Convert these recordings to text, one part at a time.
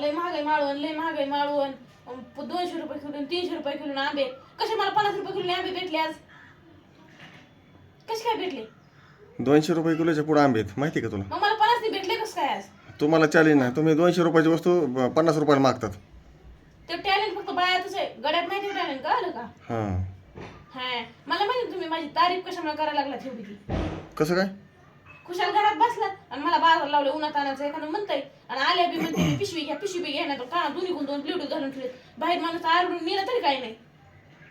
लय महागाई माळवण लय महागाई माळवण. प- दोनशे रुपये किलो तीनशे रुपये किलो आंबे. कसे मला पन्नास रुपये किलो आंबे भेटले आज? कसे काय भेटले? दोनशे रुपये किलोच्या पुढे आंबे आहेत माहिती का तुला? मग मला पन्नास नाही भेटले कसं काय आज? तुम्हाला चालेल ना तुम्ही दोनशे रुपयाची वस्तू पन्नास रुपयाला मागतात. ते टॅलेंट फक्त बायातच आहे. गड्यात माहिती टॅलेंट का आलं का? हां. हा. मला माहिती तुम्ही माझी तारीफ कशामुळे करायला लागला ठेवली ती. कसं काय? खुशाल घरात बसला आणि मला बाजार लावले उन्हात आणायचं. एखादं म्हणताय. आणि आल्या बी म्हणते मी पिशवी घ्या पिशवी बी घ्या. काना दोन्ही गुण दोन प्लेट घालून ठेवले. बाहेर माणूस आरडून नेलं तरी काही नाही.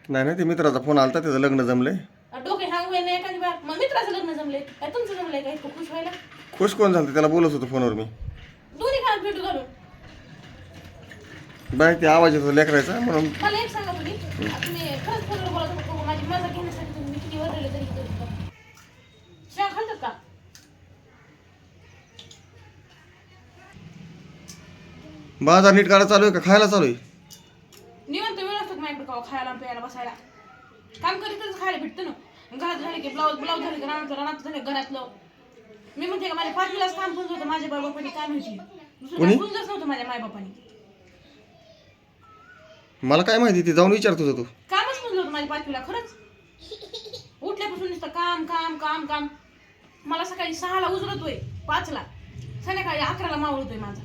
नाही नाही ते मित्राचा फोन आलता त्याचं लग्न जमलंय. आणि डोके हांग व्हाय नाही एखादी बार. मग मित्राचं लग्न जमले काय तुमचं जमलंय काय इतकं खुश व्हायला. खुश कोण झालं त्याला बोलत होतो फोनवर मी. दोन्ही कानात प्लेट घालून. बाय ते आवाज येतो लेकरायचा म्हणून. मला एक सांगा तुम्ही. आता तुम्ही खरंच फोनवर बोलत होता? माझी मजा घेण्यासाठी तुम्ही किती वरडले तरी करीत होता. चहा खालतात का बाजार नीट काढा चालू आहे का? खायला चालू आहे? निवांत वेळ असतो माझ्याकडे का खायला आणि प्यायला बसायला. काम करीतच खायला भेटतं ना. घरात झाले की ब्लाऊज ब्लाऊज झाले की रानातलं रानात झाले घरातलं. मी म्हणते का माझ्या पाच विलास काम पुरत होतं माझ्या बाबापानी काय माहिती. दुसरं कोणी? काय नव्हतं माझ्या मायबापानी. मला काय माहिती ते जाऊन विचारत होता तू. कामच म्हणलं होतं माझ्या पाचवीला खरंच. उठल्यापासून नुसतं काम काम काम काम. मला सकाळी सहाला उजळतोय पाचला. संध्याकाळी अकराला मावळतोय माझा.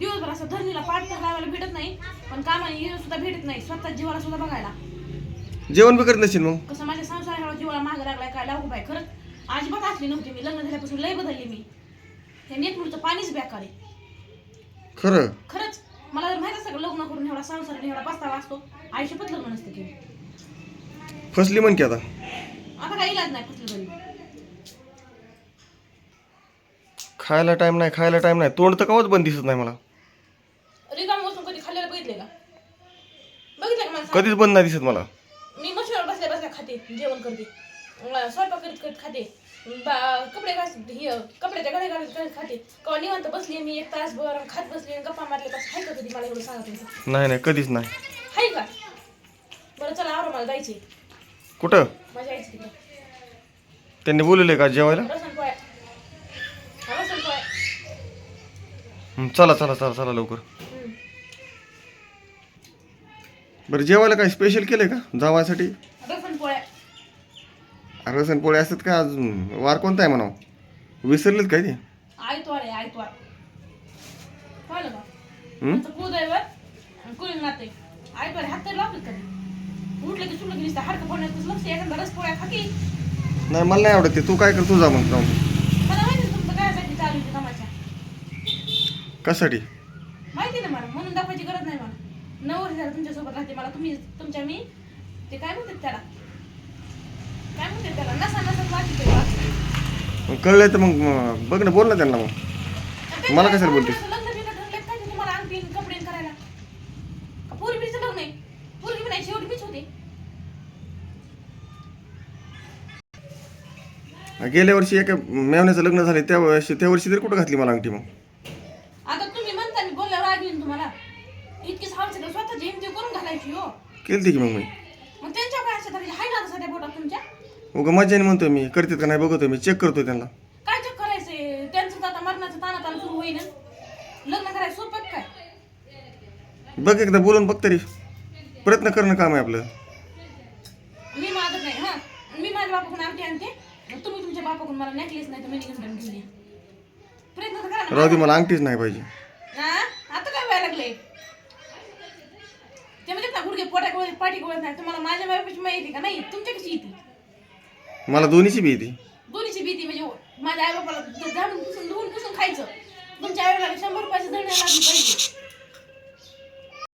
दिवसभर असं धरणीला पाठ तर लावायला भेटत नाही पण कामाने हे सुद्धा भेटत नाही स्वतः जीवाला सुद्धा बघायला. जेवण बी करत नसेल मग? कसं माझ्या संसाराला जीवाला माग लागलाय काय लागू बाय खरंच अजिबात असली नव्हती मी. लग्न झाल्यापासून लय बदलली मी. हे नेटमुळचं पाणीच बेकार आहे. खरं? खरंच मला जर माहीत असतं का लग्न करून एवढा संसार एवढा पस्तावा असतो आयुष्यपत लग्न नसतं केलं फसली म्हण की आता. आता काही इलाज नाही कुठलं तरी. खायला टाइम नाही खायला टाइम नाही. तोंड तर कवच बंद दिसत नाही मला रिकाम बसून कधी खाल्लेलं बघितले का बघितलं का मला कधीच बंद नाही दिसत मला. मी मशीनवर बसल्या बसल्या खाते जेवण करते. अं, स्वयंपाक करीत करीत खाते. बा- कपडे घास हे कपड्याच्या घड्या घालत घालत खाते. कवा निवांत बसली मी एक तास भर खात बसली आणि गप्पा मारले बस हाय का कधी मला एवढं सांगा तुम्ही नाही नाही कधीच नाही. हाय का? बरं चला आरो मला जायचे कुठं? माझ्या आईची तिकडे. त्यांनी बोलवलंय का जेवायला? रसन पोळ्या. हा, रसन पोळ्या. हं, चला चला चला चला लवकर. बरं जेवायला काय स्पेशल केलंय का जावासाठी रसन पोळ्या. रसन पोळे असतात का अजून? वार कोणता आहे म्हणावं? विसरलेत काय ते? आयतवार आहे आयतवार. कळलं का? हं? आमचं कुलदैवत आणि कुलीन नाते आयतवार हात तरी लावतात कधी? उठलं की सुटलं की नुसतं हाडकं पडण्यात लक्ष एखादा रस पोळ्या खाकी नाही मला नाही आवडत ते. तू काय कर तू जा मग जाऊन. मला माहिती आहे तुमचं कायसाठी चालू आहे तमाशा. कशासाठी? माहिती ना मला. म्हणून दाखवायची गरज नाही मला. झालं तुमच्यासोबत राहते मला. तुम्ही तुमच्या मी ते काय म्हणतात त्याला? काय म्हणतात त्याला? नसा नसा वाटते मग कळलंय तर मग बघ ना बोल ना त्यांना मग. मला कशाला बोलतेस? लग्न बिग्न ठरलंय काय ते तुम्हाला अंगठी कपडे करायला? का पोरी बिरीचं लग्न आहे? पोरगी बी नाही शेवटी मीच होते. गेल्या वर्षी एका मेवण्याचं लग्न झाले त्या वर्षी त्या वर्षी तरी कुठं घातली मला अंगठी मग? आता तुम्ही म्हणता बोलल्यावर येईन तुम्हाला. इतकीच हवं सगळं स्वतःची हिमती करून घालायची हो. केलती की मग मी? मग त्यांच्या काय अशा तऱ्हेचे हाय ना सध्या बोटात तुमच्या? उगा मज्जाने म्हणतोय मी करतात का नाही बघतोय मी चेक करतोय त्यांना. काय चेक करायचंय? त्यांचं तर आता मरणाचं ताना ताना सुरू होईन. लग्न करायचं सोपं आहे काय? बघ एकदा बोलून बघ तरी. प्रयत्न करणं काम आहे आपलं. मी मागत नाही हा. मी माझ्या बापाकडून आमटी आणते. तुम्ही तुमच्या बापाकडून मला नेकलेस नाही तर मी घेऊन घेऊन ये. प्रयत्न तर करा ना. राहू दे मला अंगठीच नाही पाहिजे हा आता काय व्हायला लागले ते म्हणतात ना गुडघे पोटा गोळ्यात पाठी गोळ्यात नाही तुम्हाला माझ्या बापाची माहिती का? नाही तुमच्या कशी येते मला दोन्हीची बी येते दोन्हीची भीती म्हणजे माझ्या आई बापाला झाडून पुसून धुवून पुसून खायचं. तुमच्या आई शंभर रुपयाची धरण्या लागली पाहिजे.